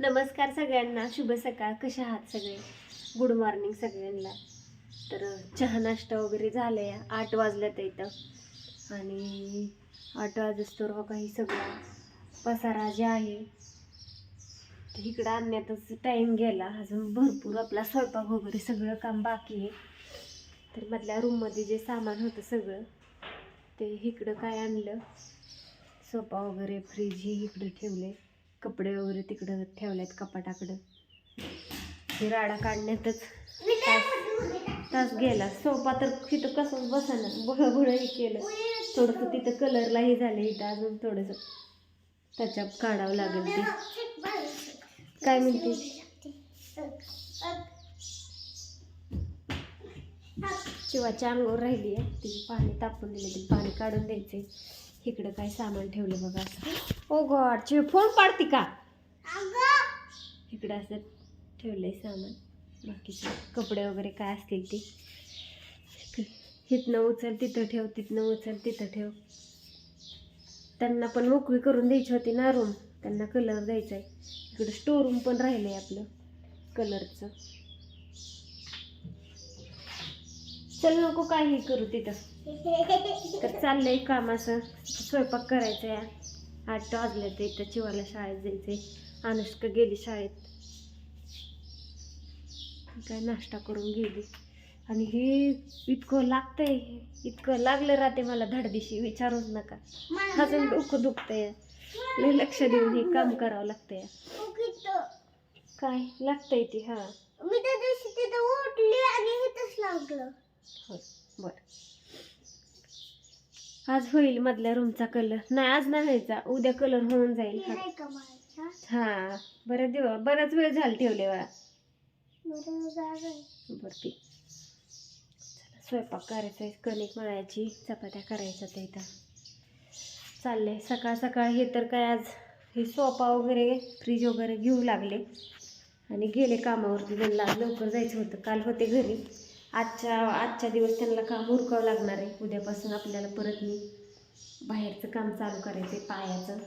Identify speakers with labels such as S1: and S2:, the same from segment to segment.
S1: नमस्कार सगळ्यांना. शुभ सकाळ. कशा आहात सगळे? गुड मॉर्निंग सगळ्यांना. तर चहा नाश्ता वगैरे झाले आठ वाजल्यात इथं. आणि आठ वाजस्तोर हो काही सगळा पसारा जे आहे इकडं आणण्यातच टाईम गेला. अजून भरपूर आपला स्वयंपाक वगैरे सगळं काम बाकी आहे. तर मधल्या रूममध्ये जे सामान होतं सगळं ते इकडं काय आणलं? सोफा वगैरे फ्रीज हे इकडं ठेवले कपडे वगैरे तिकडं ठेवलेत कपाटाकडं. हे राडा काढण्यातच तास तास गेला. सोफा तर तिथं कसं बसना बळ केलं. थोडंसं तिथं कलरलाही झालं इथं अजून थोडंसं. त्याच्या काढावं लागेल ते. काय म्हणते? शिवाच्या अंगावर राहिली आहे ती पाणी तापून दिले. ते पाणी काढून द्यायचे इकडं काय सामान ठेवलं बघा असं. ओ गॉड चिव फोन पाडती का? इकडं असं ठेवलंय सामान. बाकीचे कपडे वगैरे काय असतील ते. हिथनं उचल तिथं ठेव तिथनं उचल तिथं ठेव. त्यांना पण मोकळी करून द्यायची होती ना रूम त्यांना कलर द्यायचा आहे. इकडं स्टोर रूम पण राहिलं आहे आपलं कलरचं चल नको काही करू तिथं. तर चाललंय काम असं. स्वयंपाक करायचा आहे. आठ वाजले ते इथं चिवाला शाळेत जायचंय. अनुष्का गेली शाळेत. काय नाश्ता करून गेली. आणि हे इतकं लागतंय इतकं लागलं राहते मला धडदिशी विचारूच नका. अजून डोकं दुखतंय. लय लक्ष देऊन हे काम करावं लागतंय. काय लागतंय ते हा.
S2: मी त्या दिवशी तिथं उठली आणि इथंच लागलं.
S1: हो बर. आज होईल मधल्या रूमचा कलर नाही आज नाही व्हायचा. उद्या कलर होऊन जाईल.
S2: हे
S1: बऱ्याच दिवस बराच वेळ झाला ठेवले वेळा
S2: बरं
S1: बरं ती स्वयंपाक करायचा आहे. कणिक मळायची चपात्या करायच्या त्या इथं. चाललंय. सकाळ सकाळ हे तर काय आज हे सोफा वगैरे फ्रीज वगैरे घेऊ लागले. आणि गेले कामावरती. त्यांना लवकर जायचं होतं. काल होते घरी. आजच्या आजच्या दिवस त्यांना काम उरकावं लागणार आहे? उद्यापासून आपल्याला परत मी बाहेरचं काम चालू करायचं आहे पायाचं.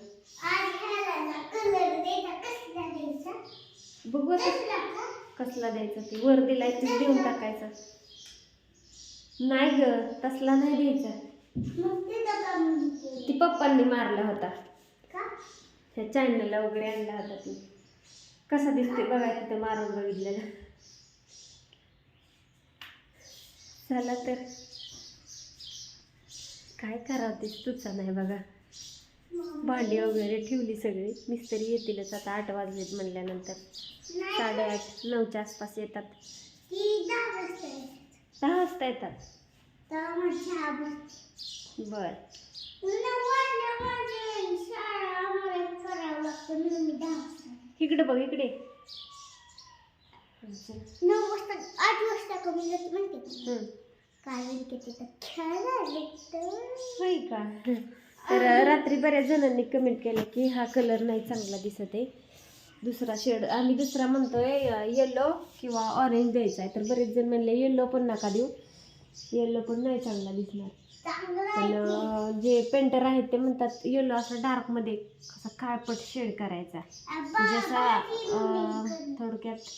S1: बघू
S2: कसला
S1: द्यायचा ते? वर दिलाय ते देऊन टाकायचा. नाही ग तसला नाही द्यायचा? ती पप्पांनी मारला होता? त्या चॅनलला वगैरे आणला होता ती. कसा दिसते बघा तिथं मारून बघितलेलं. चला तर? काय करावं ते तुझा नाही बघा. भांडी वगैरे ठेवली सगळी. मिस्त्री येतीलच आता आठ वाजलेत म्हणल्यानंतर. साडेआठ नऊच्या आसपास येतात.
S2: दहा वाजता येते.
S1: दहा वाजता येतात. बर. इकडे बघ इकडे.
S2: नऊ वाजता आठ वाजता कमी म्हणते. का?
S1: हम्म.
S2: काय म्हणते तिथं.
S1: होय का? तर रात्री बऱ्याच जणांनी कमेंट केलं की हा कलर नाही चांगला दिसत आहे. दुसरा शेड आम्ही दुसरा म्हणतोय येलो किंवा ऑरेंज द्यायचा आहे. तर बरेच जण म्हणले येलो पण नका देऊ. येलो पण नाही चांगला दिसणार. पण जे पेंटर आहेत ते म्हणतात येलो असं डार्कमध्ये कसा काळपट शेड करायचा. जसा
S2: मम्मी
S1: थोडक्यात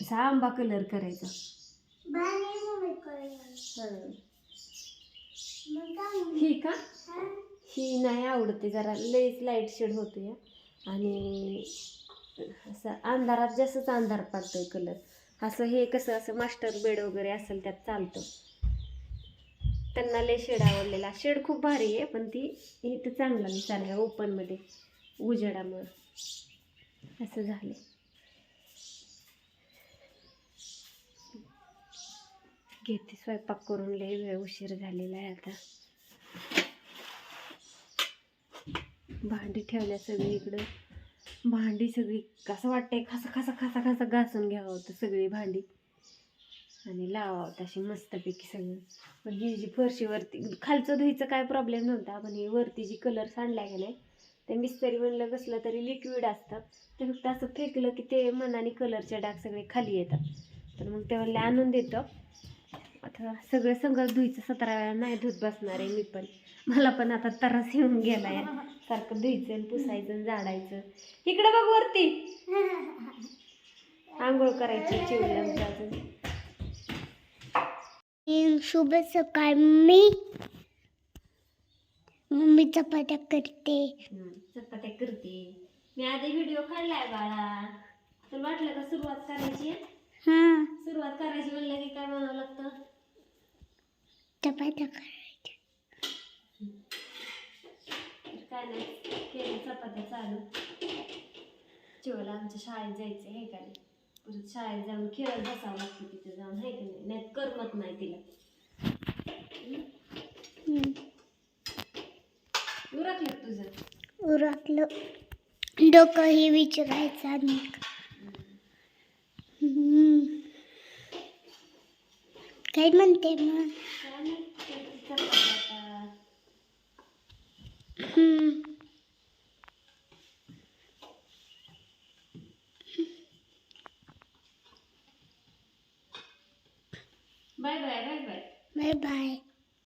S1: असा आंबा कलर करायचा
S2: बाजी मम्मी करेल. मग काय म्हणते?
S1: ही का?
S2: ही
S1: नाही आवडते जरा लईच लाइट शेड होतो. या आणि असं अंधारात जास्तच अंधार पडतोय कलर असं हे कसं असं मास्टर बेड वगैरे असेल त्यात चालतं. त्यांना लय शेड आवडलेला. शेड खूप भारी आहे पण ती इथं चांगला मी चालल्या ओपनमध्ये उजेडामुळं. असं झालं घेते स्वयंपाक करून लई वेळ उशीर झालेला आहे आता. भांडी ठेवल्या सगळी इकडं भांडी सगळी कसं वाटतंय? खसा खसा खसा खासा घासून घ्यावं होतं सगळी भांडी. आणि लावावं तशी मस्तपैकी सगळं. पण ही जी फरशीवरती खालचं धुईचं काय प्रॉब्लेम नव्हता. पण ही वरती जी कलर सांडला का नाही ते मिस्तरी म्हणलं कसलं तरी लिक्विड असतं. ते फक्त असं फेकलं की ते मनाने कलरचे डाग सगळे खाली येतात. तर मग तेव्हा आणून देतो. आता सगळं संघ धुईचं सतरा वेळा नाही धुत बसणार आहे मी पण. मला पण आता त्रास येऊन गेलाय. सारखं धुईचं आणि पुसायचं आणि झाडायचं. इकडे बघ वरती. आंघोळ करायची चिवली
S2: शुभ सकाळ. मी मम्मी चपात्या करते.
S1: चपात्या करते. मी आधी व्हिडिओ काढलाय बाळा. तुला वाटलं का सुरुवात करायची? सुरुवात करायची म्हणलं की काय म्हणावं लागतं?
S2: चपात्या करायच्या
S1: काय नाही केली चपात्या चालू चिवला आमच्या शाळेत जायचं आहे का परत शाळेत जाऊन खेळत बसावं लागतं तिथे जाऊन आहे का नाही नाही करमत नाही तिला. उरकलं. तुझं
S2: उरकलं डोकंही विचारायचं आणि हम्म. काय म्हणते